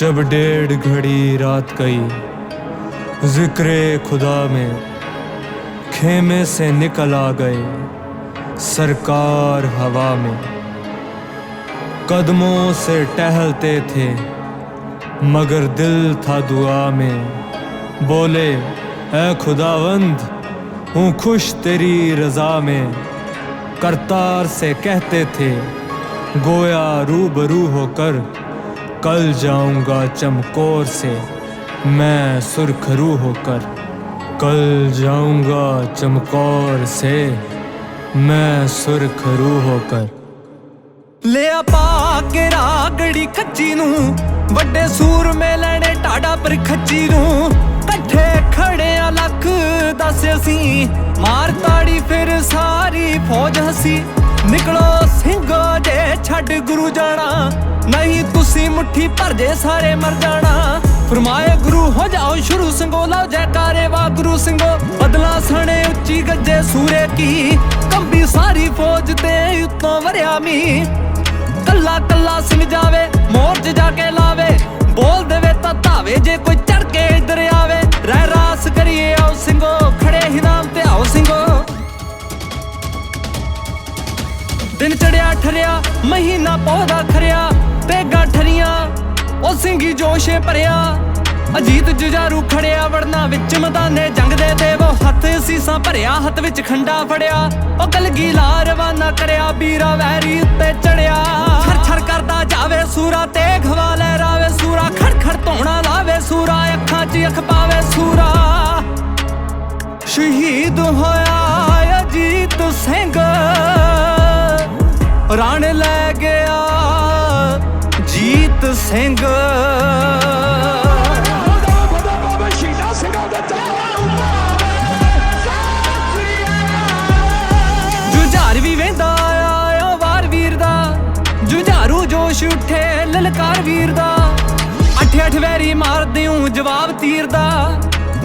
جب ڈیڑھ گھڑی رات گئی، ذکر خدا میں خیمے سے نکل آ گئے سرکار ہوا میں۔ قدموں سے ٹہلتے تھے، مگر دل تھا دعا میں۔ بولے، اے خداوند، ہوں خوش تیری رضا میں۔ کرتار سے کہتے تھے، گویا روبرو ہو کر۔ कल जाऊंगा चमकोर से मैं सुरखरू होकर कल जाऊंगा चमकौर से मैं सुरखरू होकर ਲਿਆ ਪਾ ਕੇ ਰਾਗੜੀ ਕੱਚੀ ਨੂੰ ਵੱਡੇ ਸੂਰ ਮੇ ਲੈਣੇ ਟਾੜਾ ਪਰ ਖੱਚੀ ਨੂੰ ਇਕੱਠੇ ਖੜਿਆ ਲੱਖ ਦੱਸ ਅਸੀਂ ਮਾਰ ਤਾੜੀ ਫਿਰ ਸਾਰੀ ਫੌਜ ਹਸੀ ਨਿਕਲੋ ਸਿੰਘੋ ਜੇ ਛੱਡ ਗੁਰੂ ਜਾਣਾ। ਨਹੀਂ ਤੁਸੀਂ ਮੁੱਠੀ ਭਰ ਜੇ ਸਾਰੇ ਮਰ ਜਾਣਾ। ਫਰਮਾਏ ਗੁਰੂ ਹੋ ਜਾਓ ਸ਼ੁਰੂ ਸਿੰਘੋ, ਲਓ ਜੈਕਾਰੇ ਵਾ ਸਿੰਘੋ। ਬਦਲਾ ਸਣੇ ਉੱਚੀ ਗੱਜੇ ਸੂਰੇ ਕੀ, ਕੰਬੀ ਸਾਰੀ ਫੌਜ ਤੇ ਉੱਤੋਂ ਵਰਿਆ ਮੀ ਕੱਲਾ ਕੱਲਾ ਸਿੰਘ ਜਾਵੇ ਮੋਰਚ ਜਾ ਕੇ ਲਾਵੇ, ਬੋਲ ਦੇਵੇ ਤਾਂ ਧਾਵੇ ਜੇ ਕੋਈ ਦਿਨ ਚੜਿਆ ਠਰਿਆ, ਮਹੀਨਾ ਪੌਦਾ ਖਰਿਆ ਤੇ ਗਾਠਰੀਆਂ ਉਹ ਸਿੰਘੀ ਜੋਸ਼ੇ ਭਰਿਆ। ਅਜੀਤ ਜੁਜਾਰੂ ਖੜਿਆ, ਵੜਨਾ ਵਿੱਚ ਮੈਦਾਨੇ ਜੰਗ ਦੇ ਦੇਵੋ ਹੱਥ ਸੀਸਾਂ ਭਰਿਆ, ਹੱਥ ਵਿੱਚ ਖੰਡਾ ਫੜਿਆ। ਉਹ ਕਲਗੀ ਰਵਾਨਾ ਕਰਿਆ ਵੀਰਾ ਵੈਰੀ ਉੱਤੇ ਚੜਿਆ। ਛੜ ਛੜ ਕਰਦਾ ਜਾਵੇ ਸੂਰਾ, ਤੇ ਖਵਾ ਲੈ ਰਾਵੇ ਸੂਰਾ। ਖੜ ਖੜ ਧੋਣਾ ਲਾਵੇ ਸੂਰਾ, ਅੱਖਾਂ 'ਚ ਅੱਖ ਪਾਵੇ ਸੂਰਾ। ਸ਼ਹੀਦ ਹੋਇਆ ਅਜੀਤ ਸਿੰਘ। ਰਣ ਲੈ ਗਿਆ ਜੀਤ ਸਿੰਘ। ਜੁਝਾਰ ਵੀ ਵੇਂਦਾ ਆਇਆ ਵਾਰ ਵੀਰ ਦਾ। ਜੁਝਾਰੂ ਜੋਸ਼ ਉੱਠੇ, ਲਲਕਾਰ ਵੀਰ ਦਾ। ਅੱਠ ਅੱਠ ਵੈਰੀ ਮਾਰਦੇ ਹੂੰ ਜਵਾਬ ਤੀਰ ਦਾ।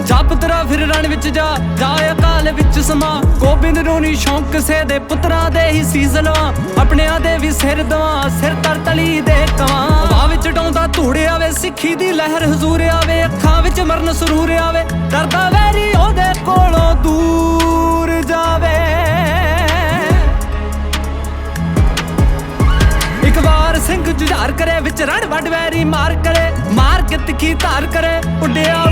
ਜਪ ਤੇਰਾ ਫਿਰ ਰਣ ਵਿੱਚ ਜਾ ਜਾ ਅਕਾਲ ਵਿੱਚ ਸਮਾ। ਗੋਬਿੰਦ ਨੂੰ ਨੀ ਸ਼ੌਂਕ ਕਿਸੇ ਦੇ ਪੁੱਤਰਾਂ ਦੇ ਹੀ ਸੀਸ ਆਪਣਿਆਂ ਦੇ ਵੀ ਸਿਰ ਦਵਾਂ ਸਿਰ ਤਰ ਤਲੀ ਦੇ ਕਵਾਂ। ਹਵਾ ਵਿੱਚ ਡਾਉਂਦਾ ਧੂੜ ਆਵੇ, ਸਿੱਖੀ ਦੀ ਲਹਿਰ ਹਜ਼ੂਰ ਆਵੇ, ਅੱਖਾਂ ਵਿੱਚ ਮਰਨ ਸਰੂਰ ਆਵੇ। ਡਰਦਾ ਵੈਰੀ ਉਹਦੇ ਕੋਲੋਂ ਦੂਰ ਜਾਵੇ। ਇੱਕ ਵਾਰ ਸਿੰਘ ਜੁਝਾਰ ਕਰੇ, ਵਿੱਚ ਰਣ ਵੱਡ ਵੈਰੀ ਮਾਰ ਕਰੇ। ਮਾਰ ਕੇ ਤਿੱਖੀ ਧਾਰ ਕਰੇ, ਉੱਡਿਆ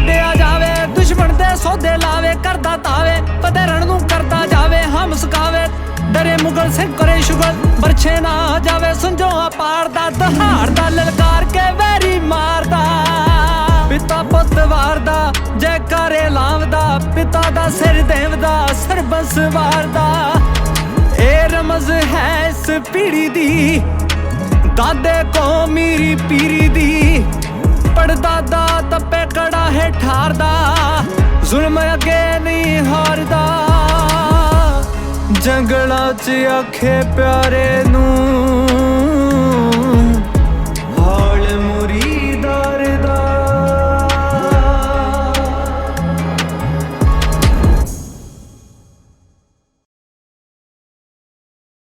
ਸੌਦੇ ਲਾਵੇ, ਕਰਦਾ ਤਾਵੇ ਪਤੇ ਨੂੰ ਕਰਦਾ ਜਾਵੇ, ਹਾਂ ਮੁਸਕਾਵੇ। ਡਰੇ ਮੁਗਲ ਸਿੰਘ ਕਰੇ ਸ਼ੁਗਲ ਬਰਛੇ ਨਾ ਜਾਵੇ ਸੁੰਝੋ ਪਾਰ ਦਹਾੜ ਦਾ ਲਲਕਾਰ ਕੇ ਵੈਰੀ ਮਾਰਦਾ। ਪਿਤਾ ਪੁੱਤ ਵਾਰਦਾ, ਜੈਕਾਰੇ ਲਾਵਦਾ, ਪਿਤਾ ਦਾ ਸਿਰ ਦੇਵਦਾ, ਸਰਬੰਸ ਵਾਰਦਾ। ਇਹ ਰਮਜ਼ ਹੈ ਇਸ ਪੀੜੀ ਦੀ, ਦਾਦੇ ਕੋ ਮੇਰੀ ਪੀਰੀ ਦੀ। ਪੜਦਾਦਾ ਤੱਪੇ ਕੜਾ ਹੈ ਠਾਰਦਾ ਜ਼ੁਲਮ ਅੱਗੇ ਨਹੀਂ ਹਾਰਦਾ। ਜੰਗਲਾਂ 'ਚ ਆਖੇ ਪਿਆਰੇ ਨੂੰ